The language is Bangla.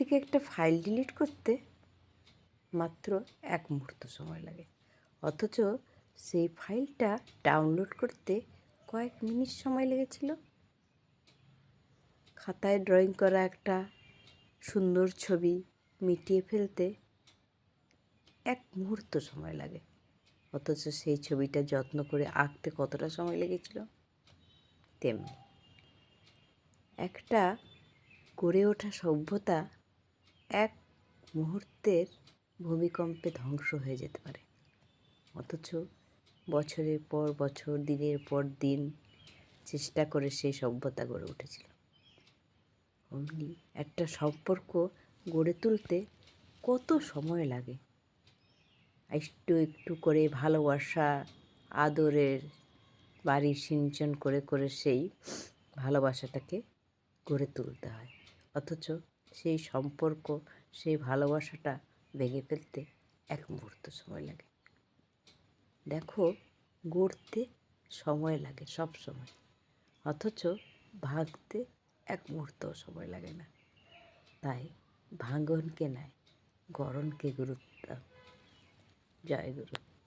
থেকে একটা ফাইল ডিলিট করতে মাত্র এক মুহূর্ত সময় লাগে। অথচ সেই ফাইলটা ডাউনলোড করতে কয়েক মিনিট সময় লেগেছিল। খাতায় ড্রয়িং করা একটা সুন্দর ছবি মিটিয়ে ফেলতে এক মুহূর্ত সময় লাগে। অথচ সেই ছবিটা যত্ন করে আঁকতে কতটা সময় লেগেছিল? তেমনি। একটা গড়ে ওঠা সভ্যতা এক মুহূর্তের ভূমিকম্পে ধ্বংস হয়ে যেতে পারে। অথচ বছরের পর বছর, দিনের পর দিন চেষ্টা করে সেই সভ্যতা গড়ে উঠেছিল। অমনি একটা সম্পর্ক গড়ে তুলতে কত সময় লাগে? একটু একটু করে ভালোবাসা, আদরের বাড়ির সিঞ্চন করে করে সেই ভালোবাসাটাকে গড়ে তুলতে হয়। অথচ সেই সম্পর্ক, সেই ভালোবাসাটা ভেঙে ফেলতে এক মুহূর্ত সময় লাগে। দেখো, গড়তে সময় লাগে, সব সময়। অথচ ভাঙতে এক মুহূর্তও সময় লাগে না। তাই ভাঙনকে নেয় গরণকে গুরুত্ব, জয় গুরু।